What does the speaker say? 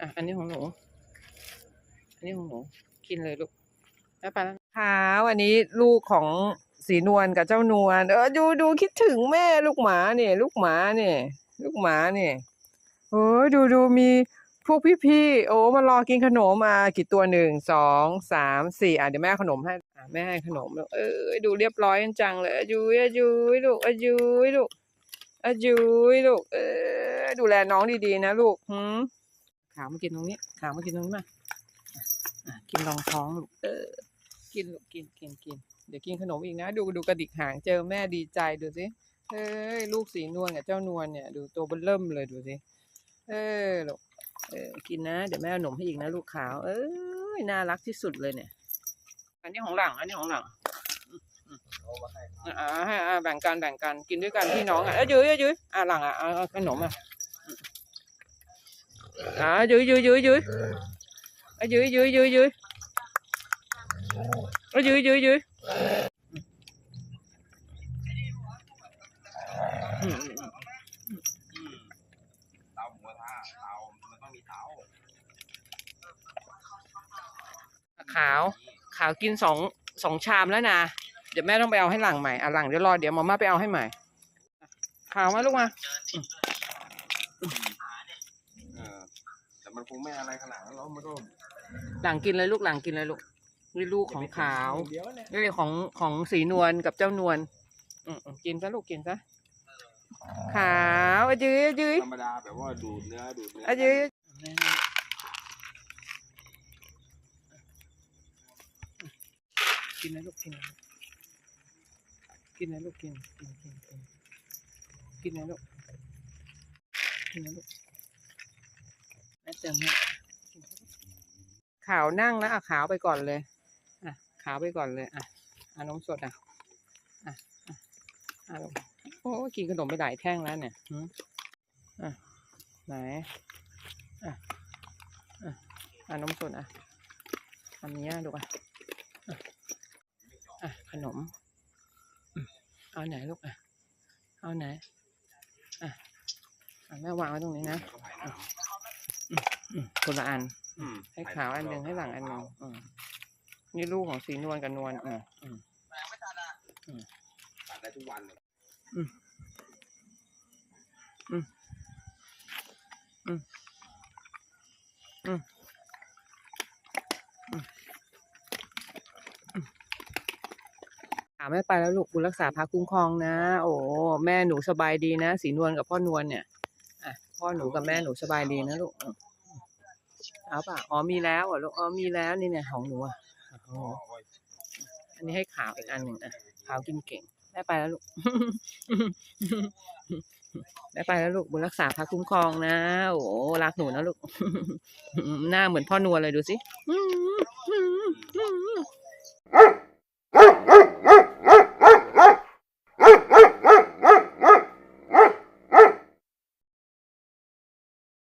อะ อันนี้ของหนู อันนี้ของหนู กินเลยลูกแล้วไปแล้วขาวอันนี้ลูกของสีนวลกับเจ้านวลเออดูดูคิดถึงแม่ลูกหมาเนี่ย ลูกหมาเนี่ย ลูกหมาเนี่ยโอ้ยดูดูมีพวกพี่ๆโอ้มารอกินขนมมากี่ตัวหนึ่งสองสามสี่อะเดี๋ยวแม่ขนมให้อะแม่ให้ขนมล้วเออดูเรียบร้อยจังเลยอะยุยอะยุยลูกอะยุยลูกอะยุยลูกเออดูแลน้องดีๆนะลูกหืม ขาวมากินตรงนี้ ขาวมากินตรงนี้มากินรองท้องลูกเออ กินลูกกินกินกิน เดี๋ยวกินขนมอีกนะ ดูดูกระดิกหางเจอแม่ดีใจดูสิเอ้ยลูกสีนวลกับเจ้านวลเนี่ยดูตัวเบนเริ่มเลยดูสิเออลูกเออกินนะ เดี๋ยวแม่เอาขนมให้อีกนะลูกขาว เอ้ยน่ารักที่สุดเลยเนี่ย อันนี้ของหลัง อันนี้ของหลังอ่าให้อ่าแบ่งกันแบ่งกันกินด้วยกันพี่น้องอะเอ้ยยื้อเอ้ยยื้ออ่าหลังอะเอาขนมอะ อ่ายื้อยื้อยื้อยื้อเอ้ยยื้อยื้อยื้อยื้อเอ้ยยื้อยื้อยื้อยู่ขาวขาวกินสองสองชามแล้วนะ เดี๋ยวแม่ต้องไปเอาให้หลังใหม่อะหลังเดี๋ยวรอเดี๋ยวมาม่าไปเอาให้ใหม่ขาวมาลูกมา มันคงไม่อะไรขนาดนั้นแล้วมันก็หลังกินเลยลูกหลังกินเลยลูกนี่ลูกของขาวเดียวเนี่ยนี่ของของสีนวลกับเจ้านวลอืมอืมกินซะลูกกินซะขาวอะยื้ออะยื้อธรรมดาแบบว่าดูดเนื้อดูดเนื้อะยื้อกินนะลูกกินนะลูกกินนะลูกกินกินกินกินกินนะลูกกินนะลูก แม่เติมให้ขาวนั่งแล้วอะขาวไปก่อนเลยอะขาวไปก่อนเลยอะอะนมสดอะอะอะอะลูกโอ้กินขนมไปหลายแท่งแล้วเนี่ยหืมอะไหนอะอะอะนมสดอะอันนี้ดูอะอะขนมเอาไหนลูกอะเอาไหนอะแม่วางไว้ตรงนี้นะ คนละอันอืมให้ขาวอันหนึ่งให้หลังอันหนึ่งอืมนี่ลูกของสีนวลกับนวลอืมอืมตัดได้ทุกวันเลยถามแม่ไปแล้วลูกบุญรักษาพระคุ้มครองนะ โอ้แม่หนูสบายดีนะ สีนวลกับพ่อนวลเนี่ยอะพ่อหนูกับแม่หนูสบายดีนะลูกอืม เอาป่ะอ๋อมีแล้วเหรอะลูกอ๋อมีแล้วนี่เนี่ยของหนูอะของหนูอันนี้ให้ขาวอีกอันหนึ่งอะขาวกินเก่งแม่ไปแล้วลูกแม่ไปแล้วลูกบุญรักษาพระคุ้มครองนะโอ้รักหนูนะลูกหน้าเหมือนพ่อนวลเลยดูสิ